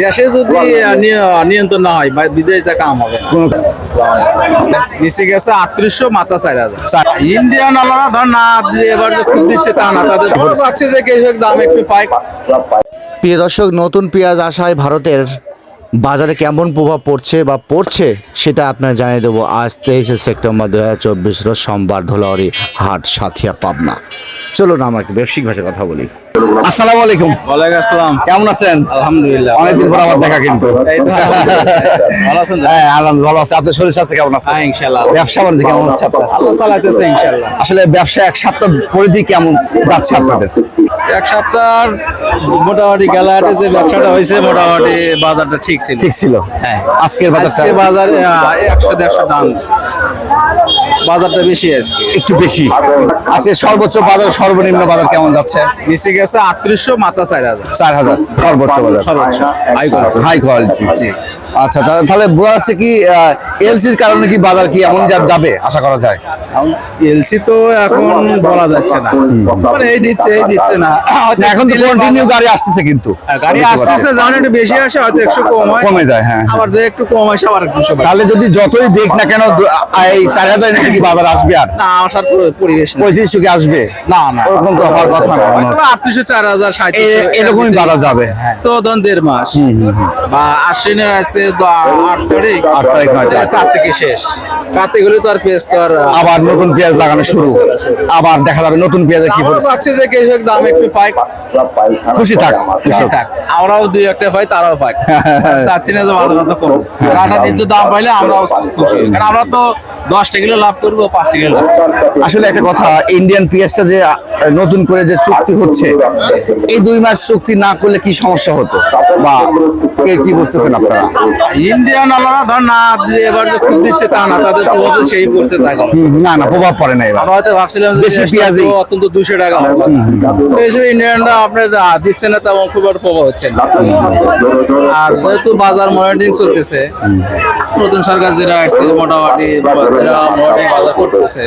দেশে যদি নিয়ন্ত্রণ না হয় বিদেশ তা কাম হবে নিচে গেছে আটত্রিশশো মাথা চার হাজার। ইন্ডিয়ান আলাদা ধর না এবার যে খুব দিচ্ছে তা না। তাদের পাচ্ছে যে কৃষক দাম একটু পাই। প্রিয় দর্শক নতুন পেঁয়াজ আসায় ভারতের বাজারে কেমন প্রভাব পড়ছে বা পড়ছে সেটা আপনার জানিয়ে দেবো আজ তেইশে সেপ্টেম্বর দু হাজার চব্বিশ রোজ সোমবার ধুলাউড়ি হাট সাথিয়া পাবনা। চলুন আমরা একটু ব্যবসায়িক ভাষায় কথা বলি। আসসালামু আলাইকুম। ওয়ালাইকুম আসসালাম। কেমন আছেন? আলহামদুলিল্লাহ। অনেকদিন পর আমার দেখা কিন্তু। ভালো আছেন হ্যাঁ আলহামদুলিল্লাহ ভালো আছে। আপনার শরীর স্বাস্থ্য কেমন আছে? হ্যাঁ ব্যবসা বাণিজ্য কেমন হচ্ছে আপনার? আল্লাহ চালাইতেছে আসলে ব্যবসা এক সপ্তাহ পরিধি কেমন যাচ্ছে আপনাদের? এক সপ্তাহ মোটামুটি গেলাহাটে যে ব্যবসাটা হয়েছে মোটামুটি বাজারটা ঠিক ছিল। ঠিক ছিল। হ্যাঁ। আজকের বাজারটা আজকে বাজারে একশো দেড়শো দাম। বাজারটা বেশি আজকে। একটু বেশি। আজকে সর্বোচ্চ বাজার সর্বনিম্ন বাজার কেমন যাচ্ছে? নিচে গেছে আটত্রিশশো মাথা চার হাজার। চার হাজার। সর্বোচ্চ বাজার। সর্বোচ্চ। হাই কোয়ালিটি হাই কোয়ালিটি আচ্ছা তাহলে বোঝা যাচ্ছে কি এলসির কারণে কি বাজার কি এমন যাবে আশা করা যায়? এলসি তো এখন বলা যাচ্ছে না। মানে এই দিচ্ছে এই দিচ্ছে না। এখন তো কন্টিনিউ গাড়ি আসতেছে কিন্তু। হ্যাঁ, গাড়ি আসতেছে যখন একটু বেশি আসে হয়তো একশো কম হয়। কমে যায় হ্যাঁ আবার যে একটু কম আসে আবার একটু তাহলে যদি যতই দেখ না কেন এই চার হাজার নাকি বাজার আসবে আর? না আসার পরি- পরিবেশ পঁয়ত্রিশশো কি আসবে? না না। ওরকম তো হওয়ার কথা না। হচ্ছে। আটত্রিশশো চার হাজার এ- এরকমই বাজার যাবে। তো দেড় মাস। বা আশ্বিনের আছে দ- আট তারিখ। আট তারিখ, নয় তারিখ। কার্তিকে শেষ। কাতে গেলে তো আর পেঁয়াজ তো আর আবার নতুন পেঁয়াজ লাগানো শুরু। আবার দেখা যাবে নতুন পেঁয়াজে কি পরিস্থিতি। চাচ্ছি যে কৃষক দাম একটু পাই খুশি থাক খুশি থাক। আমরাও দুই একটা পাই তারাও পাই চাচ্ছি না যে তো কম রান্না ন্যায্য দাম পাইলে আমরাও খুশি। কারণ আমরা তো দশটা কিলো লাভ করব পাঁচটা কিলো লাভ আসলে একটা কথা ইন্ডিয়ান পেঁয়াজটা যে নতুন করে যে চুক্তি হচ্ছে এই দুই মাস চুক্তি না করলে কি সমস্যা হতো? বা কে কি বুঝতেছেন আপনারা? ইন্ডিয়ান আলাদা ধর না এবার যে খুব দিচ্ছে তা না তাদের প্রভাব সেই পড়ছে না না প্রভাব পড়ে না এবার। হয়তো ভাবছিলাম যে পেঁয়াজি। অত্যন্ত দুশো টাকা কথা। তো এইসব ইন্ডিয়ানরা আপনার দিচ্ছে না তেমন খুব একটা প্রভাব হচ্ছে না। আর যেহেতু বাজার মনিটরিং চলতেছে নতুন সরকার যেটা আসছে মোটামুটি বাজার করতেছে।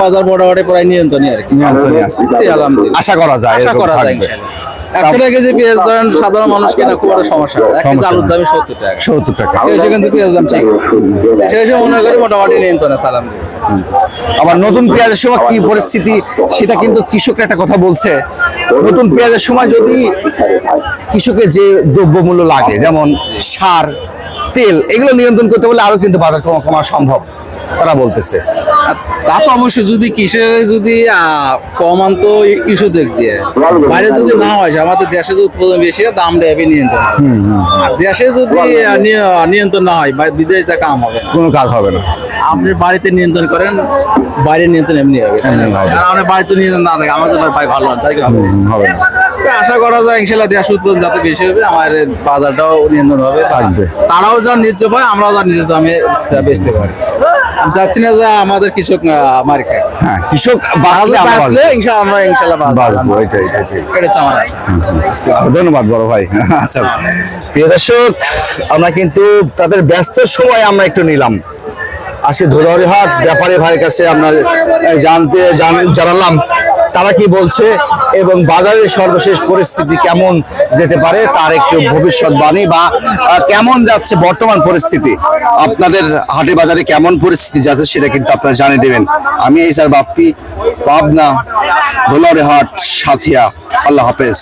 বাজার মোটামুটি প্রায় নিয়ন্ত্রণই আর কি। নিয়ন্ত্রণে আছে। আলহামদুলিল্লাহ। আশা করা যায় আশা করা যায় ইনশাআল্লাহ। একশো টাকা কেজি পেঁয়াজ ধরেন সাধারণ মানুষ কেনা খুব একটা সমস্যা এক কেজি আলুর না। সত্তর টাকা। সত্তর টাকা। সেই হিসেবে কিন্তু পেঁয়াজ দাম ঠিক আছে সেই হিসেবে মনে করি মোটামুটি নিয়ন্ত্রণে সালাম আবার নতুন পেঁয়াজের সময় কি পরিস্থিতি সেটা কিন্তু কৃষকরা একটা কথা বলছে। নতুন পেঁয়াজের সময় যদি কৃষকের যে দ্রব্যমূল্য লাগে যেমন সার তেল এগুলো নিয়ন্ত্রণ করতে বলে আরও কিন্তু বাজার কমা কমা সম্ভব। তারা বলতেছে। তা তো অবশ্যই যদি কৃষক যদি আহ, কমান তো কৃষক দিক দিয়ে। বাইরে যদি না হয় আমাদের দেশে যদি উৎপাদন বেশি হয় দাম দেবে নিয়ন্ত্রণ আর দেশে যদি নিয়ন্ত্রণ না হয় বা বিদেশ তা কাম হবে কোনো কাজ হবে না। আপনি বাড়িতে নিয়ন্ত্রণ করেন বাইরে নিয়ন্ত্রণ এমনি হবে? আর আমরা বাড়িতে নিয়ন্ত্রণ না থাকে জন্য ভাই ভালো না তাই হবে? হবে না। আশা করা যায় ইনশাল্লাহ দেশ উৎপাদন যাতে বেশি হবে আমার বাজারটাও নিয়ন্ত্রণ হবে থাকবে। তারাও যা ন্যায্য পায় আমরাও যা নিজ দামে বেচতে পারি। আমি চাচ্ছি না যে আমাদের কৃষক মারি খায়। হ্যাঁ কৃষক বাঁচলে ইনশাল্লাহ আমরা ইনশাল্লাহ বাঁচবো। এটাই, এটাই, এটাই। এটা আমার আশা। ধন্যবাদ বড় ভাই। আচ্ছা প্রিয় দর্শক আমরা কিন্তু তাদের ব্যস্ত সময় আমরা একটু নিলাম। আজকে ধুলাউড়ি হাট ব্যাপারী ভাইয়ের কাছে আমরা জানতে জান- জানালাম। তারা কি বলছে এবং বাজারের সর্বশেষ পরিস্থিতি কেমন যেতে পারে তার একটু ভবিষ্যৎবাণী বা কেমন যাচ্ছে বর্তমান পরিস্থিতি? আপনাদের হাটে বাজারে কেমন পরিস্থিতি যাচ্ছে সেটা কিন্তু আপনারা জানিয়ে দেবেন। আমি এই স্যার বাপ্পি, পাবনা দোলারে হাট, সাথিয়া। আল্লাহ হাফেজ।